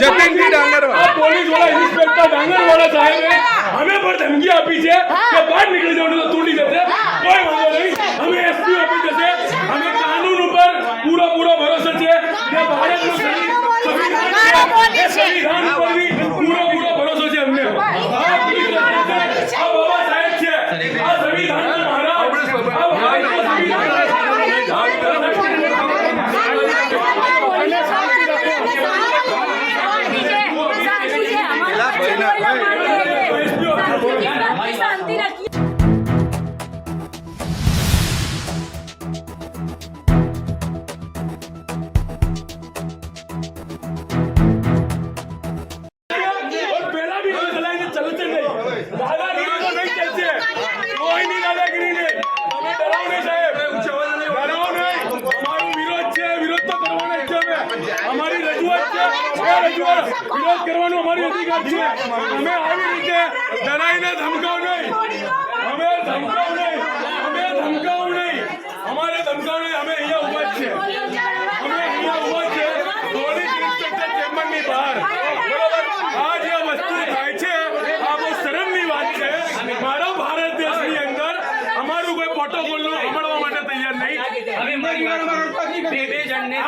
જતીનજી ડાંગરવાળા. પોલીસવાળા ઇન્સ્પેક્ટર ડાંગરવાળા સાહેબે અમે પણ ધમકી આપી છે કે બહાર નીકળી જવાનું અમે આવી રીતે ડરાઈને ધમકાવ નહીં. અમે ધમકાવ નહીં. અમે ધમકાવ નહીં. અમારે ધમકાવ નહીં. અમે અહીંયા ઊભા જ છે અમે અહીંયા ઊભા છે પોલીસ ઇન્સ્પેક્ટર ચેમ્બરની બહાર. બરોબર? આ જે વસ્તુ થાય છે આ બહુ શરમની વાત છે. મારા ભારત દેશની અંદર અમારું કોઈ પ્રોટોકોલનું સાંભળવા માટે તૈયાર નહીં. બે બે જણને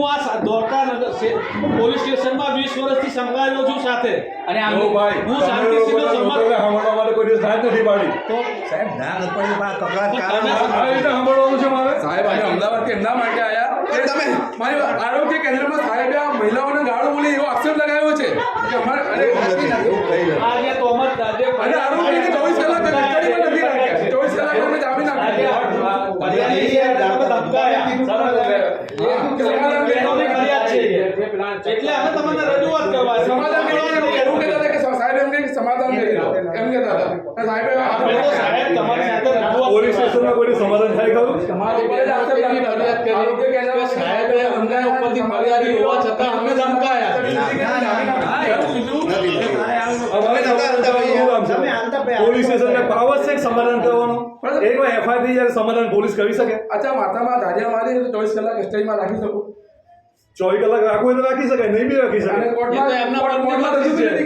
હું આ સે- પોલીસ સ્ટેશનમાં વીસ વર્ષથી સંકળાયેલો છું સાથે. અને હું શાંતિસિંહનો સંમત કોઈ દિવસ થાય નથી પાડી. તો સાહેબ ના ગણપતિ પણ કપડાં કારણ આ રીતે સાંભળવાનું છે મારે? સાહેબ આજે અમદાવાદથી એમના માટે આયા. તમે મારી આરોગ્ય કેન્દ્રમાં સાહેબે આ મહિલાઓને ગાળો બોલી એવો આક્ષેપ લગાવ્યો છે. કે અમારે અરે આજે તોમત આજે એટલે અમે તમને રજૂઆત કરવા છે. સમાધાન કરી એવું કહેતા હતા કે સાહેબ એમ કે સમાધાન કરી દો એમ કહેતા હતા અને સાહેબે આપણે તો સાહેબ તમારી સાથે રજૂઆત પોલીસ સ્ટેશનમાં કોઈ સમાધાન થાય ખરું તમારા ઉપર જ આક્ષેપ ફરિયાદ કરી આરોગ્ય કેન્દ્રમાં કે સાહેબે અમને ઉપરથી ફરિયાદી હોવા છતાં અમે ધમકાયા અમારે સમાધાન કરવાનું શું કામ છે? પોલીસ સ્ટેશનને પાવર છે કે સમાધાન કરવાનો એકવાર એફઆઈઆર થઈ જાય સમાધાન પોલીસ કરી શકે અચ્છા માથામાં ધારિયા મારી તો ચોવીસ કલાક કસ્ટડીમાં રાખી શકું ચોવી કલાક રાખવું તો રાખી શકાય નહીં બી રાખી શકાય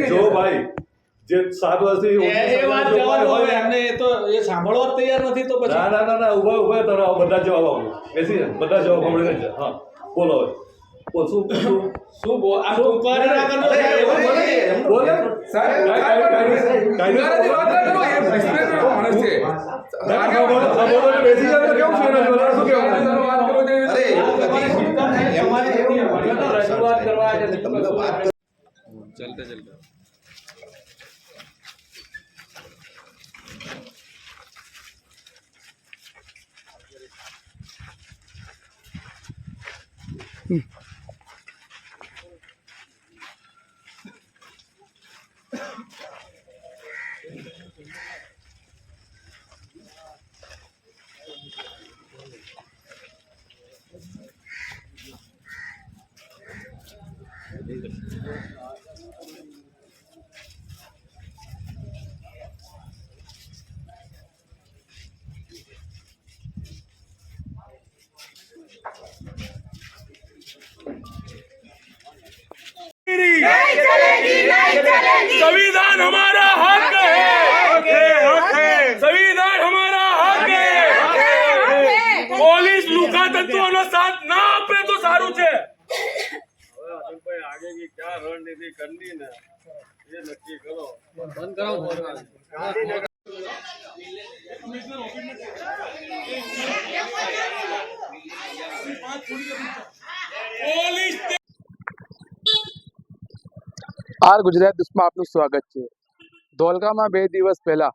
જો ભાઈ જે સાત વર્ષથી ના ના ના ઊભા ઊભા તમે બધા જવાબ આપો બેસી બધા જવાબ આપણે હા બોલો બોલ શું શું બોલ બેસી જાય કેવું છે चलता लोग बात चलते चलते। તો વાત ચલતે ચલતે संविधान हमारा हक है संविधान हमारा हक है પોલીસ લુકા તત્વોનો સાથ ના આપે તો સારું છે પોલીસ આર ગુજરાત ન્યૂઝમાં આપનું સ્વાગત છે ધોલકામાં બે દિવસ પહેલા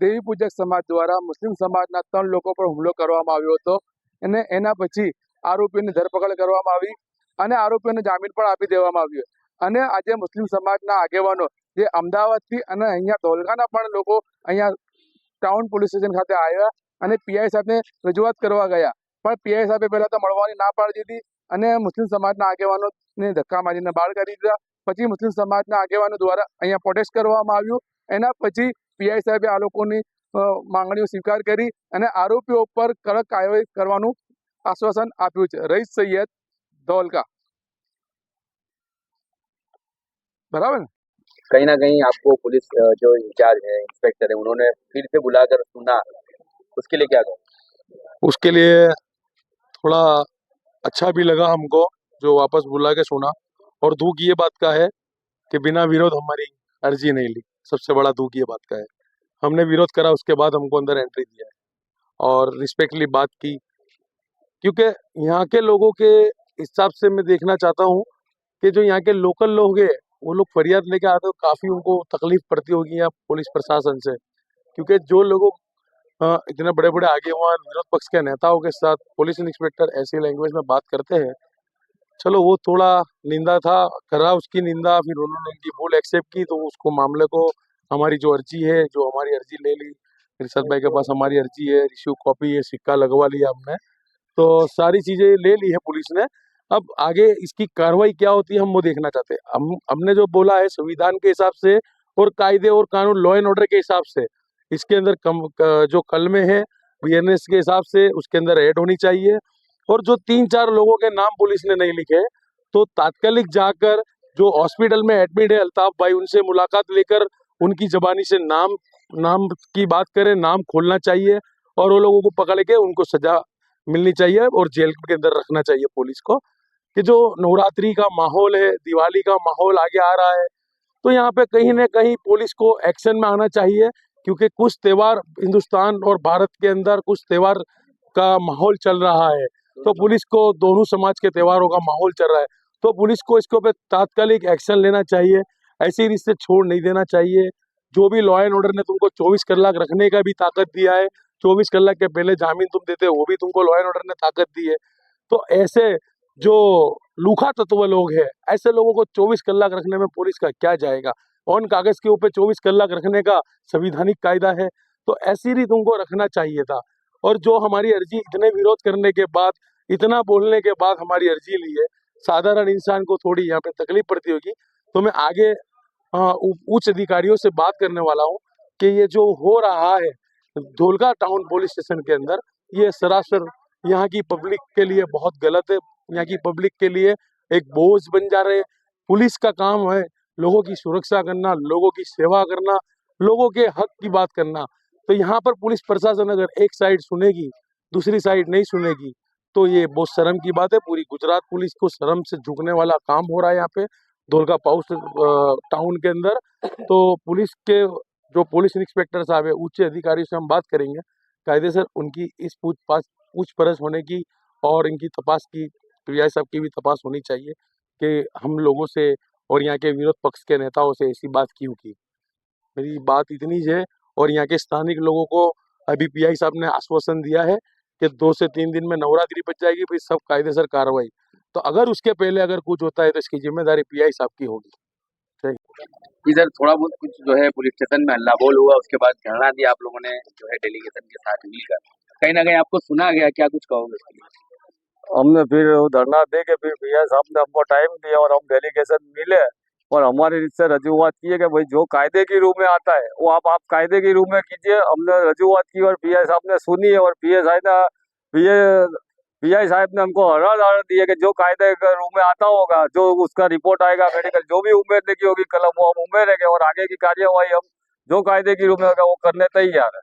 દેવી પૂજક સમાજ દ્વારા મુસ્લિમ સમાજના ત્રણ લોકો પર હુમલો કરવામાં આવ્યો હતો અને એના પછી આરોપીની ધરપકડ કરવામાં આવી અને આરોપીઓને જામીન પણ આપી દેવામાં આવ્યો અને આજે મુસ્લિમ સમાજના આગેવાનો જે અમદાવાદથી અને અહીંયા ધોલકાના પણ લોકો અહીંયા ટાઉન પોલીસ સ્ટેશન ખાતે આવ્યા અને પીઆઈ સાહેબને રજૂઆત કરવા ગયા પણ પીઆઈ સાહેબે પહેલા તો મળવાની ના પાડી દીધી અને મુસ્લિમ સમાજના આગેવાનોને ધક્કા મારીને બહાર કાઢી દીધા પછી મુસ્લિમ સમાજના આગેવાનો દ્વારા અહીંયા પ્રોટેસ્ટ કરવામાં આવ્યું એના પછી પીઆઈ સાહેબે આ લોકોની અ, માંગણીઓ સ્વીકાર કરી અને આરોપીઓ પર કડક કાર્યવાહી કરવાનું આશ્વાસન આપ્યું છે રઈસ સૈયદ ધોલકા બરાબર ને कहीं ना कहीं आपको पुलिस अ, जो इंचार्ज है इंस्पेक्टर है उन्होंने फिर से बुलाकर सुना उसके लिए क्या कहो उसके लिए थोड़ा अच्छा भी लगा हमको जो वापस बुला के सुना और दुख ये बात का है कि बिना विरोध हमारी अर्जी नहीं ली। सबसे बड़ा दुख ये बात का है। हमने विरोध करा, उसके बाद हमको अंदर एंट्री दिया है। और रिस्पेक्टली बात की, क्योंकि यहाँ के लोगों के हिसाब से मैं देखना चाहता हूँ कि जो यहाँ के लोकल लोग हैं, वो लोग फरियाद लेके आते हो, काफ़ी उनको तकलीफ़ पड़ती होगी यहाँ पुलिस प्रशासन से। क्योंकि जो लोगों इतने बड़े बड़े आगेवान विरोध पक्ष के नेताओं के साथ, पुलिस इंस्पेक्टर ऐसी लैंग्वेज में बात करते हैं चलो वो थोड़ा निंदा था करा उसकी निंदा फिर उन्होंने उनकी भूल एक्सेप्ट की तो उसको मामले को हमारी जो अर्जी है जो हमारी अर्जी ले ली। इरशाद भाई के पास हमारी अर्जी है रिश्यू कॉपी है सिक्का लगवा लिया हमने। तो सारी चीज़ें ले ली है पुलिस ने। अब आगे इसकी कार्रवाई क्या होती है हम वो देखना चाहते हैं। हम हमने जो बोला है संविधान के हिसाब से और कायदे और कानून लॉ एंड ऑर्डर के हिसाब से इसके अंदर कम जो कल में है बीएनएस के हिसाब से उसके अंदर ऐड होनी चाहिए। और जो तीन चार लोगों के नाम पुलिस ने नहीं लिखे तो तात्कालिक जाकर जो हॉस्पिटल में एडमिट है अल्ताफ भाई, उनसे मुलाकात लेकर उनकी जबानी से नाम नाम की बात करें, नाम खोलना चाहिए और वो लोगों को पकड़ के उनको सजा मिलनी चाहिए और जेल के अंदर रखना चाहिए पुलिस को कि जो नवरात्रि का माहौल है, दिवाली का माहौल आगे आ रहा है तो यहाँ पे कहीं ना कहीं पुलिस को एक्शन में आना चाहिए क्योंकि कुछ त्यौहार हिंदुस्तान और भारत के अंदर कुछ त्यौहार का माहौल चल रहा है। तो पुलिस को दोनों समाज के त्योहारों का माहौल चल रहा है। तो पुलिस को इसके ऊपर तात्कालिक एक्शन लेना चाहिए, ऐसे ही रिश्ते छोड़ नहीं देना चाहिए। जो भी लॉ एंड ऑर्डर ने तुमको 24 कलाक रखने का भी ताकत दिया है 24 कलाक के पहले जामीन तुम देते हो, वो भी तुमको लॉ एंड ऑर्डर ने ताकत दी है। तो ऐसे जो लूखा तत्व लोग हैं, ऐसे लोगों को 24 कलाक रखने में पुलिस का क्या जाएगा? ऑन कागज़ के ऊपर 24 कलाक रखने का संविधानिक कायदा है तो ऐसी ही तुमको रखना चाहिए था। और जो हमारी अर्जी इतने विरोध करने के बाद, इतना बोलने के बाद हमारी अर्जी ली है, साधारण इंसान को थोड़ी यहाँ पे तकलीफ़ पड़ती होगी। तो मैं आगे उच्च अधिकारियों से बात करने वाला हूँ कि ये जो हो रहा है धोलका टाउन पुलिस स्टेशन के अंदर, ये सरासर यहाँ की पब्लिक के लिए बहुत गलत है। यहाँ की पब्लिक के लिए एक बोझ बन जा रहे पुलिस का काम है लोगों की सुरक्षा करना, लोगों की सेवा करना, लोगों के हक की बात करना। तो यहाँ पर पुलिस प्रशासन अगर एक साइड सुनेगी, दूसरी साइड नहीं सुनेगी तो ये बहुत शर्म की बात है। पूरी गुजरात पुलिस को शर्म से झुकने वाला काम हो रहा है यहाँ पे धोलका पाउस टाउन के अंदर। तो पुलिस के, जो पुलिस इंस्पेक्टर साहब है, उच्च अधिकारी से हम बात करेंगे। कायदे सर उनकी इस पूछताछ पूछपरछ होने की और इनकी तपास की, पीआई साहब की भी तपास होनी चाहिए कि हम लोगों से और यहाँ के विरोध पक्ष के नेताओं से ऐसी बात क्यों की। मेरी बात इतनी है और यहाँ के स्थानिक लोगों को अभी पीआई साहब ने आश्वासन दिया है कि दो से तीन दिन में नवरात्रि बच जाएगी फिर सब कायदेसर कार्रवाई। तो अगर उसके पहले अगर कुछ होता है तो इसकी ज़िम्मेदारी पीआई साहब की होगी। इधर थोड़ा बहुत कुछ जो है पुलिस स्टेशन में हल्ला बोल हुआ उसके बाद धरना दिया आप लोगों ने जो है डेलीगेशन के साथ मिलकर। कहीं ना कहीं आपको सुना गया क्या कुछ कहोगे हमने फिर धरना दे के फिर भैया साहब ने हमको टाइम दिया और हम डेलीगेशन मिले। और हमारे इससे रजूआत की है कि भाई जो कायदे की रूप में आता है वो आप आप कायदे की रूप में कीजिए। हमने रजूआत की और पीआई साहब ने सुनी है और पीए साहब ने पीए पीआई साहब ने हमको हरा हरा दिया कि जो कायदे के रूप में आता होगा जो उसका रिपोर्ट आएगा मेडिकल जो भी उम्मीद की होगी कलम वो हम उम्मीद है और आगे की कार्यवाही हम जो कायदे की रूप में होगा वो करने तैयार है।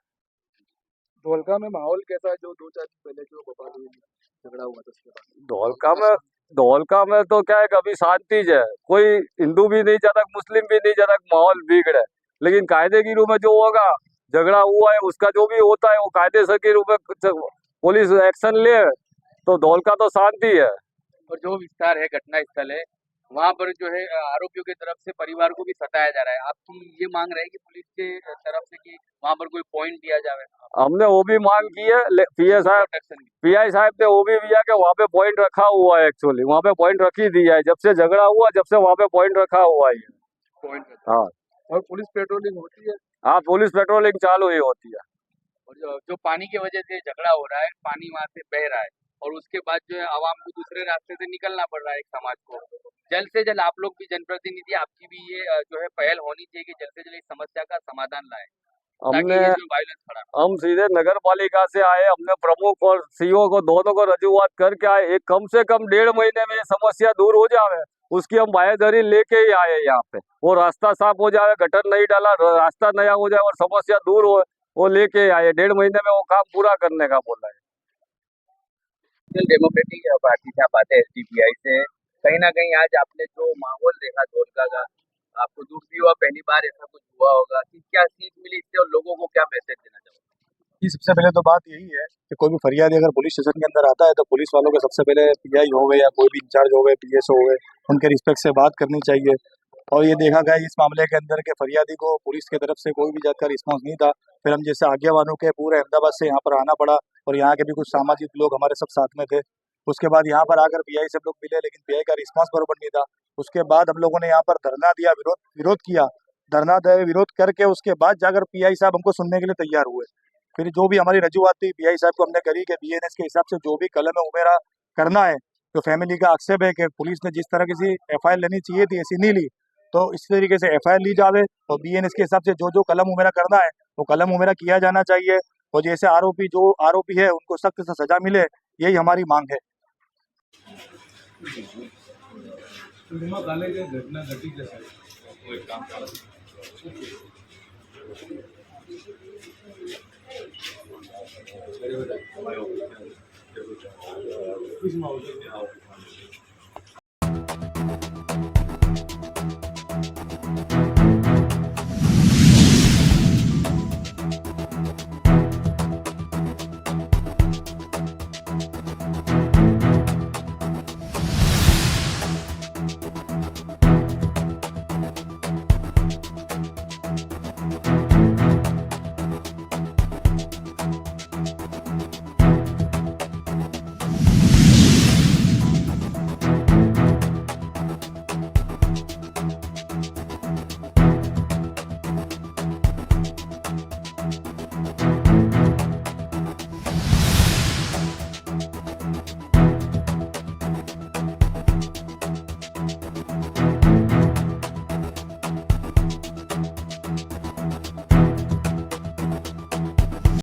धोलका में माहौल कैसा है? जो दो चार दिन पहले जो झगड़ा हुआ था उसके बाद? धोलका में धोलका में तो क्या है कभी शांति है। कोई हिंदू भी नहीं, जनक मुस्लिम भी नहीं, जनक माहौल बिगड़े लेकिन कायदे की रूप में जो होगा, झगड़ा हुआ है, उसका जो भी होता है, वो कायदे से के रूप में पुलिस एक्शन ले तो धोलका तो शांति है। और जो विस्तार है घटना स्थल है वहाँ पर जो है आरोपियों की तरफ़ से परिवार को भी सताया जा रहा है। आपकी ये मांग रहेगी पुलिस के तरफ़ से कि वहाँ पर कोई पॉइंट दिया जाए हमने वो भी मांग की है पीए साहब प्रोटेक्शन की पीआई साहब ने वो भी दिया कि वहाँ पे पॉइंट रखा हुआ है एक्चुअली वहाँ पे पॉइंट रखी दिया है। जब से झगड़ा हुआ जब से वहाँ पे पॉइंट रखा हुआ है। पॉइंट हाँ। और पुलिस पेट्रोलिंग होती है? हाँ पुलिस पेट्रोलिंग चालू ही होती है। और जो पानी की वजह से झगड़ा हो रहा है पानी वहाँ से बह रहा है। और उसके बाद जो है आवाम को दूसरे रास्ते से निकलना पड़ रहा है एक समाज को। जल्द से जल्द आप लोग भी जनप्रतिनिधि आपकी भी ये जो है पहल होनी चाहिए कि जल्द से जल्द इस समस्या का समाधान लाए। हमने हम सीधे नगर पालिका से आए हमने प्रमुख और सीओ को दोनों को रजूआत करके आए। एक कम से कम डेढ़ महीने में समस्या दूर हो जावे उसकी हम बाहेदरी लेके ही आए यहाँ पे। वो रास्ता साफ़ हो जाए गटर नहीं डाला रास्ता नया हो जाए और समस्या दूर हो वो लेके आए। डेढ़ महीने में वो काम पूरा करने का बोला है। नेशनल डेमोक्रेटिक पार्टी से आप आते हैं एसडीपीआई से। कहीं ना कहीं आज आपने जो माहौल देखा धोलका का आपको दुख भी हुआ, पहली बार ऐसा कुछ हुआ होगा कि क्या सीख मिली इससे और लोगों को क्या मैसेज देना चाहोगे? जी, सबसे पहले तो बात यही है कि कोई भी फरियादी अगर पुलिस स्टेशन के अंदर आता है तो पुलिस वालों के सबसे पहले पीआई हो गए या कोई भी इंचार्ज हो गए पीएसओ हो गए, उनके रिस्पेक्ट से बात करनी चाहिए। और ये देखा गया, इस मामले के अंदर के फरियादी को पुलिस की तरफ़ से कोई भी जाकर रिस्पॉन्स नहीं था। फिर हम जैसे वालों के पूरे अहमदाबाद से यहाँ पर आना पड़ा और यहाँ के भी कुछ सामाजिक लोग हमारे सब साथ में थे। उसके बाद यहाँ पर आकर पीआई से हम लोग मिले, लेकिन पीआई का रिस्पॉन्स बरोबर नहीं था। उसके बाद हम लोगों ने यहाँ पर धरना दिया, विरोध विरोध किया। धरना दे, विरोध करके उसके बाद जाकर पीआई साहब हमको सुनने के लिए तैयार हुए। फिर जो भी हमारी रजूआत थी पीआई साहब को हमने करी कि बीएनएस के हिसाब से जो भी कलम है उमेरा करना है। तो फैमिली का आक्षेप है कि पुलिस ने जिस तरह की एफ़ लेनी चाहिए थी, ऐसी नहीं ली। तो इस तरीके से एफआईआर ली जावे। तो बी एन के हिसाब से जो जो कलम उमेरा करना है वो कलम उमेरा किया जाना चाहिए। और जैसे आरोपी जो आरोपी है उनको सख्त से सजा मिले यही हमारी मांग है। किसमें